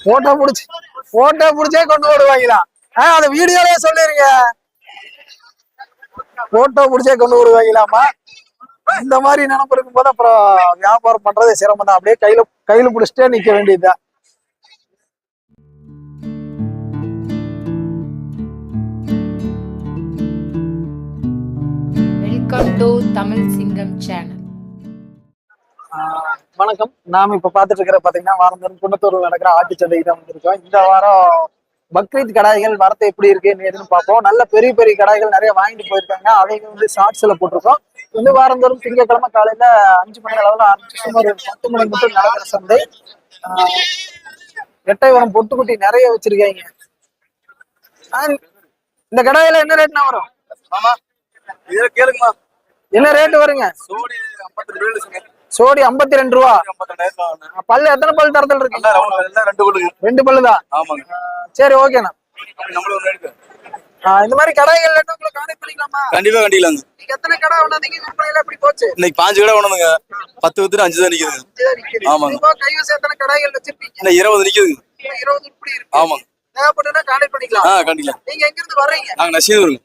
Photo புடிச்சு photo புடிச்சே கொண்டு விடுவாங்களா ஆஹ் அந்த வீடியோலயே சொல்லிருங்க. போட்டோ புடிச்சே கொண்டு விடுவாங்களாமா இந்த மாதிரி நினைப்பு இருக்கும் போது அப்புறம் வியாபாரம் பண்றதே சிரமம் தான் அப்படியே கையில கையில புடிச்சிட்டே நிக்க வேண்டியதுதான். வெல்கம் டு தமிழ் சிங்கம் சேனல் வணக்கம். நாம இப்ப பாத்துட்டு இருக்கிற பாத்தீங்கன்னா வாரந்தோறும் குன்னத்தூர்ல நடக்கிற ஆட்டு சந்தைக்கு தான் வந்திருக்கோம். இந்த வாரம் பக்ரீத் கடாய்கள் வரத்து எப்படி இருக்கு ஏதுன்னு பார்ப்போம். நல்ல பெரிய பெரிய கடாய்கள் நிறைய வாங்கிட்டு போயிருக்காங்க. அவங்க வந்து ஷார்ட்ஸ்ல போட்டிருக்கோம். வந்து வாரந்தோறும் திங்கட்கிழமை காலையில அஞ்சு மணி அளவுல ஆரம்பிச்சு சுமார் பத்து மணி மட்டும் நடக்கிற சந்தை. ஆஹ் எட்டயபுரம் பொட்டுக்குட்டி நிறைய வச்சிருக்காங்க. இந்த கடாயில என்ன ரேட்னா வரும்? என்ன ரேட் வருங்க? சோடி ஐம்பத்தி ரெண்டு ரூபா. பல்லு எத்தனை பல் தரத்தில் இருக்கு? ரெண்டு பல்லு. தான் சரி ஓகேண்ணா இந்த மாதிரி பண்ணிக்கலாமா? கண்டிப்பா கண்டிக்கலாங்க. நீங்க எத்தனை கடை கொண்டாந்தீங்க விற்பனையில எப்படி போச்சு? இன்னைக்கு பாஞ்சு கடை கொண்டுங்க பத்து வித்துட்டு அஞ்சு தான் நிக்குது. ஆமாங்க. கைவசம் எத்தனை கடைகள் வச்சிருப்பீங்க? இருபது நிக்குதுங்க. இன்னும் இருபது இப்படி இருக்கு. ஆமாங்க. தேவைப்பட்டுனா கான்டெக்ட் ஆ பண்ணிக்கலாம் கண்டிக்கலாம். நீங்க எங்க இருந்து வர்றீங்க? நாங்க நசீதுங்க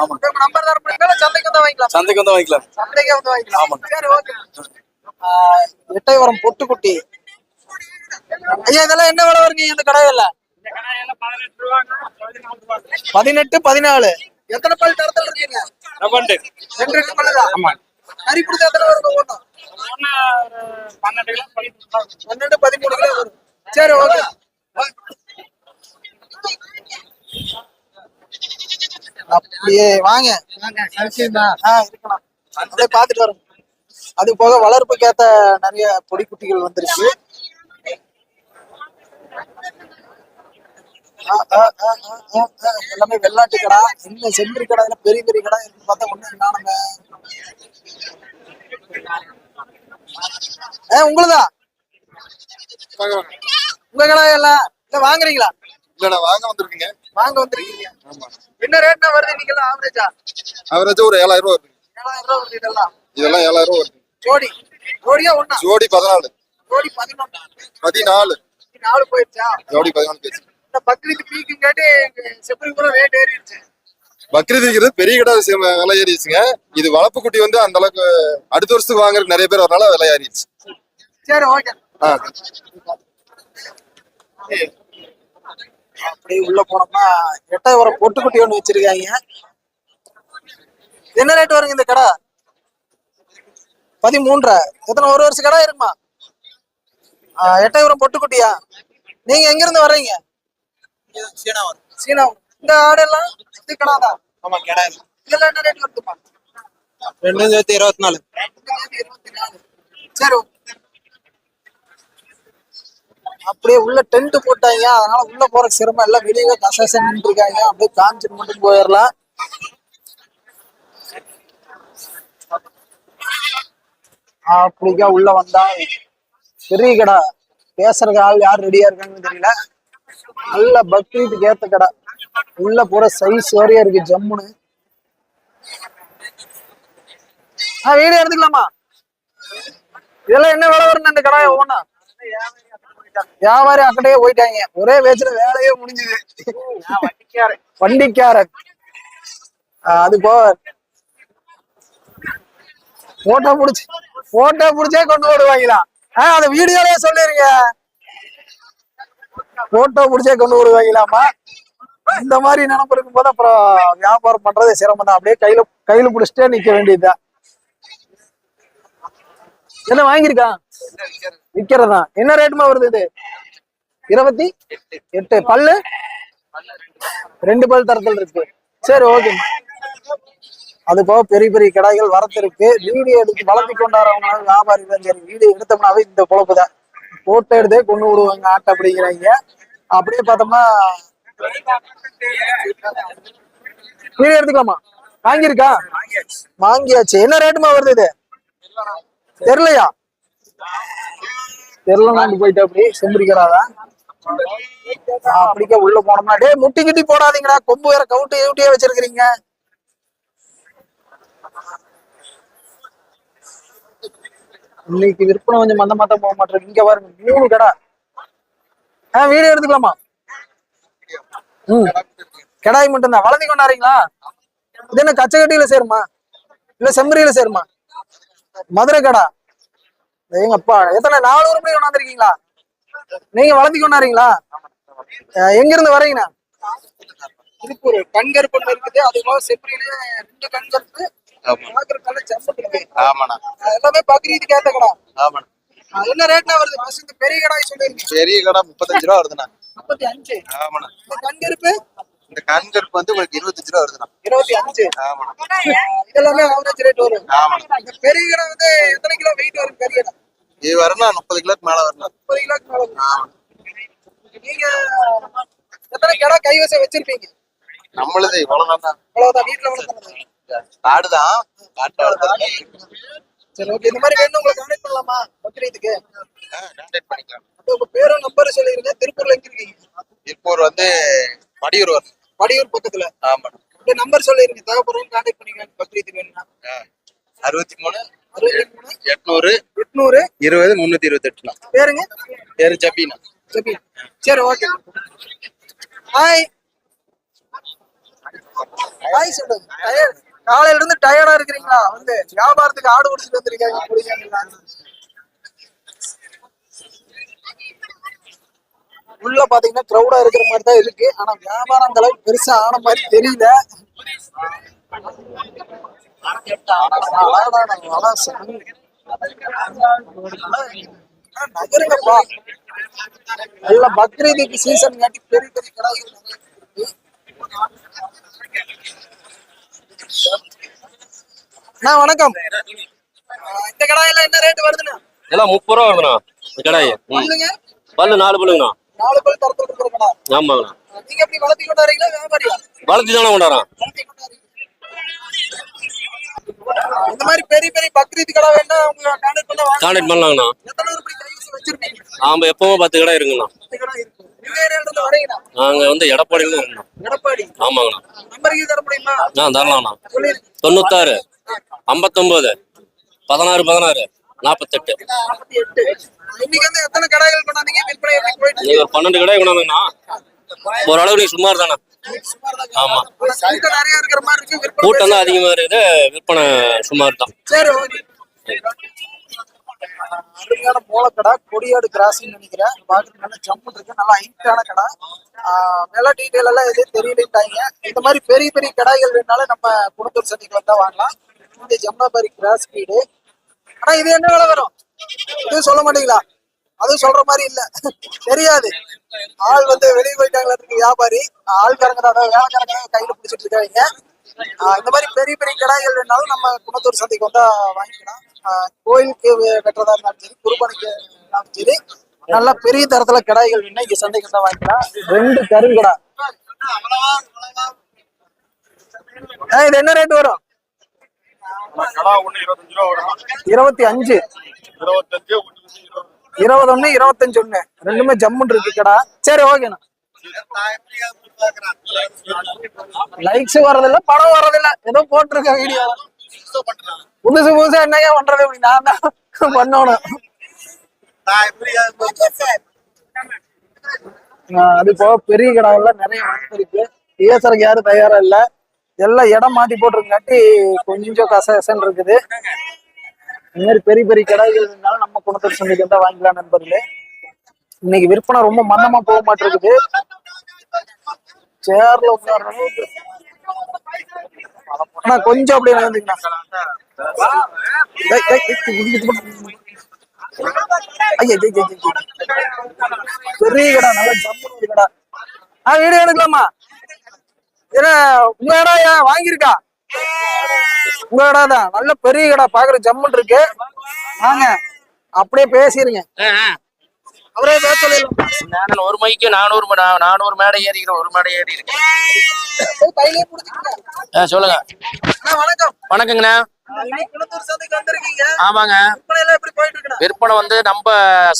ஆமா. நம்பர் தர முடியுமா சந்தைக்கு வந்து வாங்கிக்கலாம். சந்தைக்கு வந்து வாங்கிக்கலாம். சந்தைக்கே வந்து வாங்கிக்கலாம். ஆமாங்க. சரி ஓகே எட்டயபுரம் பொட்டுக்குட்டி. ஐயா இதெல்லாம் என்ன விலை வருங்க இந்த கடையில பதினெட்டு பதினாலு. எத்தனை பல் தரத்தில் இருக்கீங்க? ரெண்டு ரெண்டு பல்லு தான் ஆமா. கறி பிடிச்ச எத்தனை வரும் பன்னெண்டு பதிமூணு கிலோ வரும். சரி ஓகே. அப்படியே வாங்க. ஆ, இருக்கலாம். அப்படியே பாத்துட்டு வரோம் அது போக வளர்ப்புக்கு ஏத்த நிறைய பொடி குட்டிகள் வந்துருச்சு எல்லாமே வெள்ளாட்டு கடை. இன்னும் செம்பரி கடை இதெல்லாம் பெரிய பெரிய கடை இருக்கு பார்த்தா ஒண்ணு காணுங்க ஏ உங்களுதா? உங்க கடை எல்லாம் இல்ல வாங்குறீங்களா? இல்ல நான் வாங்க வந்திருக்கீங்க. வாங்க வந்திருக்கீங்க. என்ன ரேட்னா வருது நீங்க ஆவரேஜா அவரேஜ் ஒரு ஏழாயிரம் ரூபா வருது. ஏழாயிரம் ரூபாய் வருது இதெல்லாம். இதெல்லாம் ஏழாயிரம் வருது ஜோடி. ஜோடியா ஒண்ணா? ஜோடி பதினாலு. ஜோடி பதினொன்னா? பதினாலு. நாலு போயிடுச்சா? ஜோடி பதினாலு பேச்சு இந்த பக்ரீத் கேட்டு செப்பரி கூட ரேட் ஏறிடுச்சு. பக்ரீத் இருக்கிறது பெரிய கடை விலை ஏறிடுச்சுங்க. இது வளர்ப்பு குட்டி வந்து அந்த அளவுக்கு அடுத்த வருஷத்துக்கு வாங்குறதுக்கு நிறைய பேர் வரனால விலை ஏறிடுச்சு. சரி ஓகே ஆ. அப்படியே உள்ள போனோம்னா எட்டாயிரம் பொட்டுக்குட்டி ஒண்ணு வச்சிருக்காங்க. என்ன ரேட் வருங்க இந்த கடை? பதிமூன்றரை. எத்தனை ஒரு வருஷம் கடை இருக்குமா? எட்டாயிரம் பொட்டுக்குட்டியா? நீங்க எங்க இருந்து வர்றீங்க சீனா இந்த ஆடெல்லாம் இது கடாதான் ஆமா கிடையாது இதெல்லாம் என்ன ரேட் வருதுமா ரெண்டு சேர்த்து இருபத்தி நாலு சரி. அப்படியே உள்ள டென்ட் போட்டாங்க. அதனால உள்ள போற சிரமம் எல்லாம் வெளியே கசகசம் நின்று இருக்காங்க அப்படியே காமிச்சிட்டு மட்டும் போயிடலாம் அப்படிக்கா உள்ள வந்தா பெரிய கடை பேசுறதுக்கு ஆள் யார் ரெடியா இருக்காங்கன்னு தெரியல. நல்ல பக்ரீத்துக்கு ஏத்த கடை. உள்ள போற சைஸ் வரையா இருக்கு ஜம்முன்னு. ஆஹ் வீடியோ எடுத்துக்கலாமா? இதெல்லாம் என்ன விலை வரும்னு அந்த கடை ஒவ்வொன்னா வியாபாரி அக்கடையே போயிட்டாங்க. ஒரே பேச்சுல வேலையே முடிஞ்சது. வண்டிக்காரன் அது போக. போட்டோ புடிச்சு. போட்டோ பிடிச்சே கொண்டு போடுவாங்களா ஆஹ் அந்த வீடியோலயே சொல்லிருங்க. போட்டோ பிடிச்சே கொண்டு போடுவாங்களாமா இந்த மாதிரி நினைப்பு இருக்கும் போது அப்புறம் வியாபாரம் பண்றது சிரமம் தான் அப்படியே கையில கையில புடிச்சிட்டே நிக்க வேண்டியதுதான். என்ன வாங்கியிருக்கான் விக்கிறதா? என்ன ரேட்டுமா வருது இது? இருபத்தி எட்டு. பல்லு? ரெண்டு பல் தரத்தில் இருக்கு. சரி ஓகே அது போக பெரிய பெரிய கடைகள் வரத்திற்கு வீடியோ எடுத்து வளர்த்தி கொண்டாடுறவங்க வியாபாரிகள் சரி வீடியோ எடுத்தோம்னாவே இந்த பொழப்பு தான். போட்டோ எடுத்தே கொண்டு விடுவாங்க ஆட்டை அப்படிங்கிறாங்க. அப்படியே பார்த்தோம்னா வீடியோ எடுத்துக்கலாமா? வாங்கியிருக்கா? வாங்கியாச்சு. என்ன ரேட்டுமா வருது இது? தெரியலையா? தெரியலன்னு போயிட்டு அப்படி செம்பரிக்கிறாதா அப்படிக்க உள்ள போனோம்னா டே முட்டி கிட்டி போடாதீங்கடா. கொம்பு வேற கவுட்டு ஊட்டியே வச்சிருக்கிறீங்க. இன்னைக்கு விற்பனை கொஞ்சம் மந்த மாத்தம் போக மாட்டேன் இங்க பாருங்க மூணு கடை. ஆஹ் வீடியோ எடுத்துக்கலாமா? ம். கடாய் மட்டும்தான். வளர்ந்து கொண்டாடுறீங்களா இது என்ன கச்சகட்டியில சேருமா? இல்ல செம்மறியில சேருமா? மதுரை கடா. எங்க அப்பா எத்தனை நானூறு மணி கொண்டாந்துருக்கீங்களா? நீங்க வளர்த்தி கொண்டாடுறீங்களா அஹ் எங்க இருந்து வரீங்கண்ணா? திருப்பூர். கண்கருப்பு இருக்குது. அது போல செம்மறியில ரெண்டு கண்கருப்பு பாக்குறதுனால இருக்கு. ஆமாண்ணா. எல்லாமே பக்ரீதுக்கு ஏத்த கடா. ஆமாண்ணா. என்ன ரேட்ல வருது? இந்த பெரிய கடாய் சொல்லிருக்கீங்க. பெரிய கடை முப்பத்தஞ்சு ரூபா வருதுண்ணா. முப்பத்தி அஞ்சு ஆமாண்ணா. இந்த கண்கருப்பு இந்த கண்கருப்பு வந்து உங்களுக்கு இருபத்தஞ்சு ரூபா வருதுண்ணா. இருபத்தி அஞ்சு ஆமாண்ணா இதெல்லாமே ஆவரேஜ் ரேட் வரும். ஆமாண்ணா. இந்த பெரிய கடை வந்து எத்தனை கிலோ வெயிட் வரும்? பெரிய கடை. இது வரணும் முப்பது கிலோக்கு மேல வரணும் முப்பது கிலோக்கு மேல வரும். நீங்க எத்தனை கடை கைவசம் வச்சிருப்பீங்க? நம்மளுது இவ்வளவுதான் அவ்வளவுதான் வீட்டுல காடுதான் சரி ஓகே இந்த மாதிரி வேணும் உங்களுக்கு கான்டாக்ட் பண்ணலாமா? பக்ரீத்துக்கு. கான்டாக்ட் பண்ணிக்கலாம். உங்க பேரும் நம்பரும் சொல்லிருங்க. திருப்பூர்ல எங்க இருக்கீங்க? திருப்பூர் வந்து மடியூர் வரும் வடியூர் பக்கத்துல இந்த நம்பர் சொல்லிருங்க. தேவைப்படுறவங்க கான்டாக்ட் பண்ணிக்கலாம் பக்ரீத்துக்கு வேணும்னா. அறுபத்தி மூணு அறுபத்தி மூணு எட்நூறு எட்நூறு. இருபது முன்னூத்தி இருபத்தி எட்டுண்ணா பேருங்க? பேரு ஜபீனா சரி சரி ஓகே ஹாய் ஹாய் சொல்லுங்க. காலையில இருந்து டயர்டா இருக்கிறீங்களா? வந்து வியாபாரத்துக்கு ஆடு குடிச்சிட்டு வந்திருக்காங்க பிடிக்காங்களா உள்ள பாத்தீங்கன்னா க்ரௌடா இருக்கிற மாதிரி தான் இருக்கு. ஆனா வியாபாரம் அந்த அளவுக்கு பெருசா ஆன மாதிரி தெரியல. நகருங்கப்பா. நல்ல பக்ரீதுக்கு சீசன் காட்டி பெரிய பெரிய கடாய்கள் நிறைய இருக்கு. அண்ணா வணக்கம். இந்த கடாயெல்லாம் என்ன ரேட் வருதுண்ணா? எல்லாம் முப்பது ரூபா வருதுண்ணா இந்த கடாய். பல்லு நாலு பல்லுங்கண்ணா. நாலு பேர் தரத்துல ஆமாங்கண்ணா. நீங்க எப்படி வளர்த்தி கொண்டாடுறீங்களா வியாபாரியா? வளர்த்தி தானே ஆ, இந்த மாதிரி பெரிய பெரிய பக்ரீத் கடை வேணா உங்க கான்டாக்ட் பண்ண வாங்க. கான்டாக்ட் பண்ணலாங்கண்ணா. எத்தனை வச்சிருப்பீங்க? ஆமா எப்பவும் பத்து கடை இருக்குங்கண்ணா. நாங்கள் வந்து எடப்பாடியில் எடப்பாடி. ஆமாங்கண்ணா ஆ தரலாம்ண்ணா தொண்ணூத்தாறு ஐம்பத்தொம்போது பதினாறு பதினாறு நாற்பத்தெட்டு இன்னைக்கு ஒரு பன்னெண்டு கடை கொண்டாந்துங்கண்ணா ஓரளவு நீ சுமார் தானே ஆமா. கூட்டம் தான் அதிகமாக இருக்குது விற்பனை சுமார் தான் அருமையான மூலக்கடை கொடியாடு கிராசிங் நினைக்கிறேன். பாக்குறது நல்ல ஜம்மு இருக்கு நல்லா ஹைட்டான கடை. ஆஹ் விலை டீட்டெயில் எல்லாம் எதுவும் தெரியலீங்க இந்த மாதிரி பெரிய பெரிய கடைகள் வேணாலும் நம்ம குடும்பத்தூர் சந்தைக்கு வந்தா வாங்கலாம். இந்த ஜம்னாபாரி கிராஸ் வீடு ஆனா இது என்ன விலை வரும்? இதுவும் சொல்ல மாட்டீங்களா? அதுவும் சொல்ற மாதிரி இல்ல. தெரியாது. ஆள் வந்து வெளியே போயிட்டாங்களா இருக்கு வியாபாரி. ஆள்காரங்க தான் வேலைக்காரங்க கையில பிடிச்சிட்டு இருக்காங்க. இந்த மாதிரி பெரிய பெரிய கடாய்கள் வேணாலும் நம்ம குணத்தூர் சந்தைக்கு வந்தா வாங்கிக்கலாம். கோயிலுக்கு வெட்டுறதா இருந்தாலும் சரி குருபானிக்கு சரி நல்ல பெரிய தரத்துல கடாய்கள் வேணா இங்க சந்தைக்கு வந்தா வாங்கிக்கலாம். ரெண்டு கருங்கடா. இது என்ன ரேட் வரும்? இருபத்தி அஞ்சு. இருபத்தஞ்சு இருபது ஒண்ணு இருபத்தஞ்சு ஒண்ணு. ரெண்டுமே ஜம்முன்னு இருக்கு கடா. சரி ஓகேண்ணா லைக்ஸ் வர்றதில்ல படம் வர்றதில்ல. ஏதோ போட்டிருக்க வீடியோ புதுசு புதுசா என்னையா பண்றது அப்படி நான் தான் பண்ணணும். அது போக பெரிய கடாவெல்லாம் நிறைய வளர்த்து இருக்கு. பேசுறதுக்கு யாரும் தயாரா இல்ல. எல்லாம் இடம் மாத்தி போட்டிருக்காட்டி கொஞ்சம் கச இருக்குது. இந்த மாதிரி பெரிய பெரிய கடைகள் இருந்தாலும் நம்ம குணத்தூர் சந்தைக்கு தான் வாங்கிக்கலாம் நண்பர்களே. இன்னைக்கு விற்பனை ரொம்ப மந்தமா போக மாட்டிருக்குது. சேர்ல உட்கார்ற ஆனா கொஞ்சம் அப்படியே நடந்துக்கண்ணா ஐயா, பெரிய கடா நல்ல ஜம்முன்னு கடா. ஆ வீடியோ எடுக்கலாமா? ஏன்னா உங்க இடம் ஏன் வாங்கியிருக்கா? உங்க தான். நல்ல பெரிய கடை பாக்குற ஜம்முன்னு இருக்கு. வாங்க அப்படியே பேசிருங்க. அவரே பேச ஒரு மைக்கு நானூறு நானூறு மேடை ஏறிக்கிறேன் ஒரு மேடை ஏறி இருக்கேன் சொல்லுங்க. வணக்கம். வணக்கங்கண்ணா. ஆமாங்க. விற்பனை வந்து நம்ம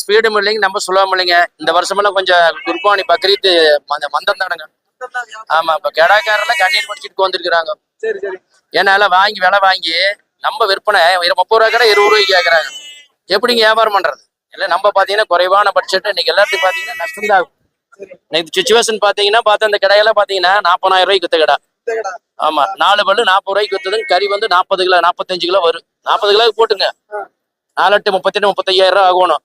ஸ்பீடும் இல்லைங்க நம்ம சுலபம் இல்லைங்க. இந்த வருஷமெல்லாம் கொஞ்சம் குர்பானி பக்ரீத்து மந்த- மந்தம் தானுங்க. ஆமா இப்ப கெடாக்காரெல்லாம் கண்ணீர் படிச்சுட்டு வந்திருக்கிறாங்க சரி சரி. ஏன்னா எல்லாம் வாங்கி விலை வாங்கி நம்ம விற்பனை முப்பது ரூபா கடை இருபது ரூபாய்க்கு கேக்குறாங்க. எப்படிங்க வியாபாரம் பண்றது? இல்லை நம்ம பாத்தீங்கன்னா குறைவான பட்ஜெட் இன்னைக்கு எல்லாத்தையும் பார்த்தீங்கன்னா நஷ்டம் தான் ஆகும் இன்னைக்கு சுச்சுவேஷன் பாத்தீங்கன்னா பார்த்தா அந்த கடையெல்லாம் பாத்தீங்கன்னா நாற்பதாயிரம் ரூபாய்க்கு வித்த கடை. ஆமா நாலு பல்லு நாற்பது ரூபாய்க்கு வித்ததுங்க கறி வந்து நாற்பது கிலோ நாற்பத்தஞ்சு கிலோ வரும். நாற்பது கிலோ போட்டுங்க. நாலு எட்டு முப்பத்தெட்டு முப்பத்தையாயிரம் ரூபா ஆகணும்.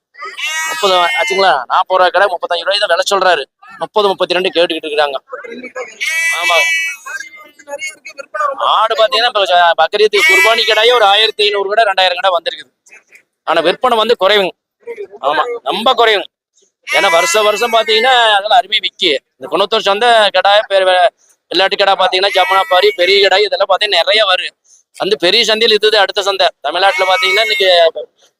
முப்பது ஆச்சுங்களா? நாற்பது ரூபாய் கடை முப்பத்தஞ்சு ரூபாய் தான் விலை சொல்றாரு. முப்பது முப்பத்தி ரெண்டு கேட்டுக்கிட்டு இருக்காங்க. ஆமா. ஆடு பாத்தீங்கன்னா பக்கரியத்துக்கு குர்பானி கடையே ஒரு ஆயிரத்தி ஐநூறு கடை ரெண்டாயிரம் கடை வந்திருக்குது. ஆனா விற்பனை வந்து குறைவுங்க. ஆமா ரொம்ப குறைவுங்க ஏன்னா வருஷம் வருஷம் பாத்தீங்கன்னா அதெல்லாம் அருமையா விக்கி. இந்த குணத்தூர் சந்தை கடாய் பேர் வெள்ளாட்டு கடை பாத்தீங்கன்னா ஜமுனாபாரி பெரிய கடை இதெல்லாம் பாத்தீங்கன்னா நிறைய வரும். வந்து பெரிய சந்தையில் இது அடுத்த சந்தை. தமிழ்நாட்டுல பாத்தீங்கன்னா இன்னைக்கு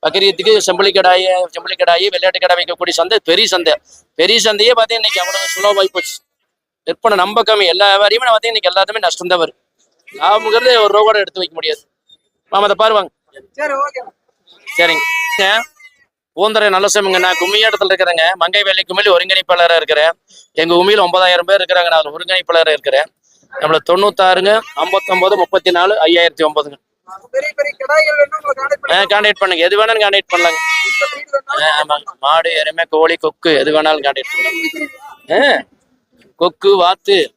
பக்ரீத்துக்கு செம்பளி கடாய் செம்பளி கடாய் வெள்ளாட்டு கடை வைக்கக்கூடிய சந்தை பெரிய சந்தை. பெரிய சந்தையே பாத்தீங்கன்னா இன்னைக்கு அவ்வளவு சுலபமாகி போச்சு. விற்பனை நம்ம கம்மி. எல்லா வியாபாரியுமே பாத்தீங்கன்னா இன்னைக்கு எல்லாத்துமே நஷ்டம் தான் வரும். லாபங்கிறது ஒரு ரூபா கூட எடுத்து வைக்க முடியாது. மாமா அதை பாருவாங்க. சரிங்க. பூந்தரை நல்ல சமங்க. நான் கும்மியாட்டத்தில் இருக்கிறேங்க. மங்கை வேலை கும்மியில் ஒருங்கிணைப்பாளராக இருக்கிறேன். எங்கள் உமியில் ஒன்பதாயிரம் பேர் இருக்கிறாங்க. நான் ஒருங்கிணைப்பாளராக இருக்கிறேன். நம்மள தொண்ணூத்தாறுங்க ஐம்பத்தொம்பது முப்பத்தி நாலு ஐயாயிரத்தி ஒன்பதுங்க. பெரிய பெரிய கான்டாக்ட் பண்ணுங்க. எது வேணாலும் கான்டாக்ட் பண்ணலாங்க. ஆ, ஆமாங்க. மாடு எருமை கோழி கொக்கு எது வேணாலும் கான்டாக்ட் பண்ணுங்க கொக்கு வாத்து.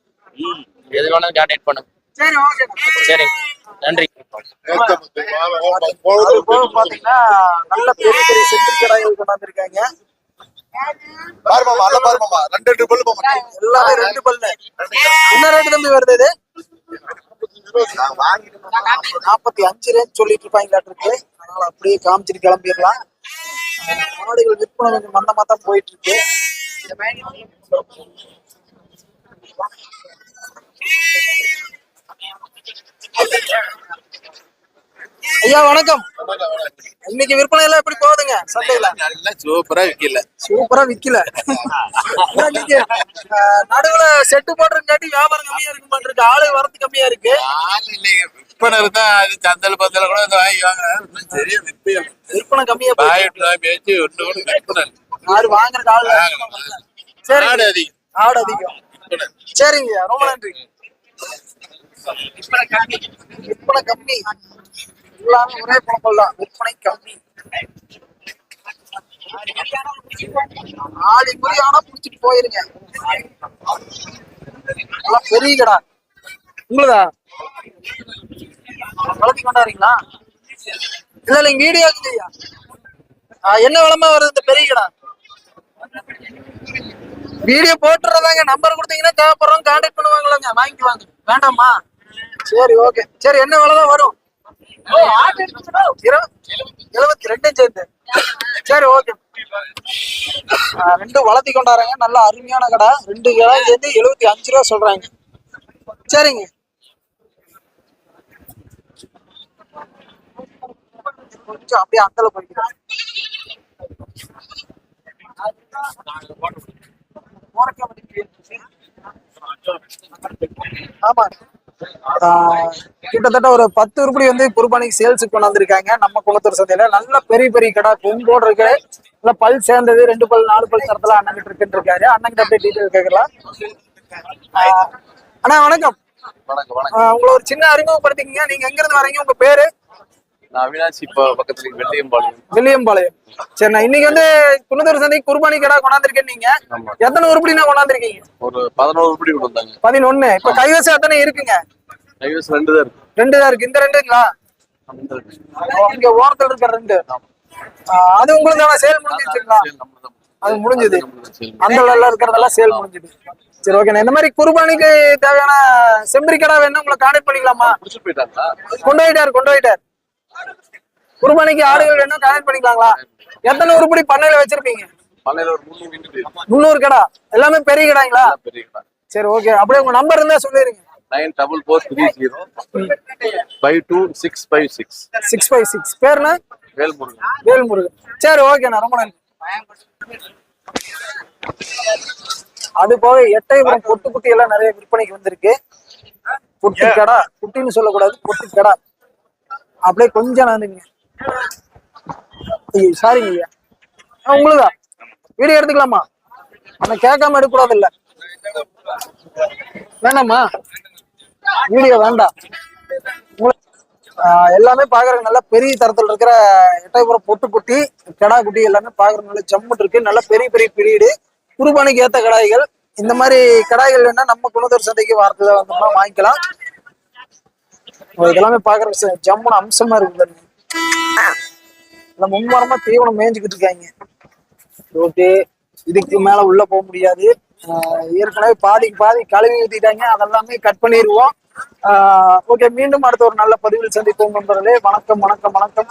எது வேணாலும் கான்டாக்ட் பண்ணுங்க. சரிங்க நன்றி. பாத்தீங்கன்னா நல்ல பெரிய பெரிய செந்தில் கடாய்கள் கொண்டாந்துருக்காங்க. ரெண்டு ரெண்டு பல்லு எல்லாமே ரெண்டு பல்லு என்ன ரேட்டு தம்பி வருது இது. நாற்பத்தி அஞ்சு ரேஞ்ச் சொல்லிட்டு இருப்பாங்களாட்டு இருக்கு அதனால அப்படியே காமிச்சிட்டு கிளம்பிடலாம். மாடுகள் விற்பனை கொஞ்சம் மந்தமா தான் போயிட்டு இருக்கு ஐயா வணக்கம். இன்னைக்கு விற்பனை எல்லாம் எப்படி போகுதுங்க? சந்தையில? நல்லா சூப்பரா விக்கல. சூப்பரா விக்கல. நீங்க நடுவுல செட்டு போடுறதுக்காட்டி வியாபாரம் கம்மியா இருக்கு மாட்டிருக்கு ஆளு வரது கம்மியா இருக்கு. ஆள் இல்லைங்க விற்பனை இருந்தா அது சந்தல் பந்தல கூட வந்து வாங்கிக்குவாங்க இன்னும் சரியா விற்பனை விற்பனை கம்மியா போயிட்டு பேச்சு ஒண்ணு கூட விற்பனை. யாரு வாங்குறதுக்கு ஆள். சரி ஆடு அதிகம். ஆடு அதிகம். சரிங்க ரொம்ப நன்றி. விற்பனை கம்மி. எல்லாமே ஒரே குழப்பம் தான். விற்பனை கம்மி. ஆடி முறை ஆனா புடிச்சிட்டு போயிருங்க. நல்லா பெரிய கடா. உங்களுதா? வளர்த்தி கொண்டாடுறீங்களா? இல்ல இல்லைங்க வீடியோ இல்லையா என்ன விளம்பரம் வருது இந்த பெரிய கடா? வீடியோ போட்டுறதாங்க. நம்பர் கொடுத்தீங்கன்னா தேவைப்படுறோம் கான்டாக்ட் பண்ணுவாங்களாங்க. வாங்கிக்குவாங்க. வேண்டாமா? சரி ஓகே சரி என்ன விலை தான் வரும் இரு- எழுபத்தி ரெண்டும் சேர்ந்து சரி ஓகே ரெண்டும் வளர்த்தி கொண்டாடுறாங்க. நல்ல அருமையான கடை. ரெண்டு கடை சேர்ந்து எழுபத்தி அஞ்சு ரூபா சொல்றாங்க. சரிங்க. கொஞ்சம் அப்படியே அந்தல போய்க்கிறேன் ஆமா. கிட்டத்தட்ட ஒரு பத்து உருப்படி வந்து குர்பானிக்கு சேல்ஸுக்கு கொண்டு வந்திருக்காங்க. நம்ம குளத்தூர் சந்தையில நல்ல பெரிய பெரிய கடை கொம்போடு இருக்கு. நல்ல பல் சேர்ந்தது ரெண்டு பல் நாலு பல் தரத்துல அண்ணன் கிட்ட இருக்குன்னு இருக்காரு. அண்ணன் கிட்ட அப்படியே டீட்டெயில் கேட்கலாம். அண்ணா வணக்கம். உங்களை ஒரு சின்ன அறிமுகப்படுத்திக்கங்க. நீங்க எங்க இருந்து வரீங்க? உங்க பேரு? நான் அவினாசி பக்கத்துல வெள்ளியம்பாளையம். வில்லியம்பாளையம் சரி நான் இன்னைக்கு வந்து குன்னத்தூர் சந்தைக்கு குர்பானி கடை கொண்டாந்துருக்கேன் நீங்க. எத்தனை உருப்படினா கொண்டாந்துருக்கீங்க? ஒரு பதினோரு படி கொண்டு வந்தாங்க. பதினொன்னு. இப்ப கைவசம் எத்தனை இருக்குங்க? ரெண்டு தான் இருக்கு. ரெண்டு தான் இருக்கு. இந்த ரெண்டுங்களா? இருக்கு. இங்க ஓரத்துல இருக்கிற ரெண்டு. அது உங்களுக்கு சேல் முடிஞ்சிருச்சுங்களா. அது முடிஞ்சது. அந்த இருக்கிறதெல்லாம் சேல் முடிஞ்சது. சரி ஓகே இந்த மாதிரி குர்பானிக்கு தேவையான செம்பரி கடை வேணும் உங்களை கான்டாக்ட் பண்ணிக்கலாமா? கொண்டு போயிட்டார் கொண்டு போயிட்டார். குர்பானிக்கு ஆடுகள் வேணும் கான்டாக்ட் பண்ணிக்கலாங்களா? எத்தனை உருப்படி பண்ணையில வச்சிருப்பீங்க? முந்நூறு கடை. எல்லாமே பெரிய கடைங்களா? பெரிய கடை. சரி ஓகே அப்படியே உங்க நம்பர் இருந்தா சொல்லிருங்க. Nine double four three zero five two six five six. Six five six பேருண்ணா Velmurugan. Velmurugan. சரி ஓகேண்ணா ரொம்ப நன்றி. அது போக எட்டயபுரம் பொட்டு குட்டி எல்லாம் நிறைய விற்பனைக்கு வந்திருக்கு. பொட்டு கடா குட்டின்னு சொல்லக்கூடாது பொட்டு கடா அப்படியே கொஞ்சம் நானுங்க சாரிங்க ஐயா. ஆ, உங்களுதா? வீடியோ எடுத்துக்கலாமா? ஆனா கேட்காம எடுக்கக்கூடாது இல்ல வேணாமா? வீடியோ வேண்டாம். எல்லாமே பாக்குறதுக்கு நல்ல பெரிய தரத்துல இருக்கிற எட்டயபுரம் பொட்டு குட்டி கிடா குட்டி எல்லாமே பாக்குறதுக்கு நல்ல ஜம்முட்டு இருக்கு. நல்ல பெரிய பெரிய பிரீடு குருபானிக்கு ஏத்த கடாய்கள். இந்த மாதிரி கடாய்கள் வேணா நம்ம குணதூர் சந்தைக்கு வாரத்துல வந்தோம்னா வாங்கிக்கலாம். இதெல்லாமே பாக்குற ஜம்முன்னு அம்சமா இருக்கு இந்த மும்மரமா தீவனம் மேய்ஞ்சிக்கிட்டு இருக்காங்க. ஓகே. இதுக்கு மேல உள்ள போக முடியாது. ஏற்கனவே பாதிக்கு பாதி கழுவி ஊத்திட்டாங்க. அதெல்லாமே கட் பண்ணிடுவோம் ஓகே. மீண்டும் அடுத்த ஒரு நல்ல பதிவில் சந்திப்போம் நண்பர்களே. வணக்கம் வணக்கம் வணக்கம்.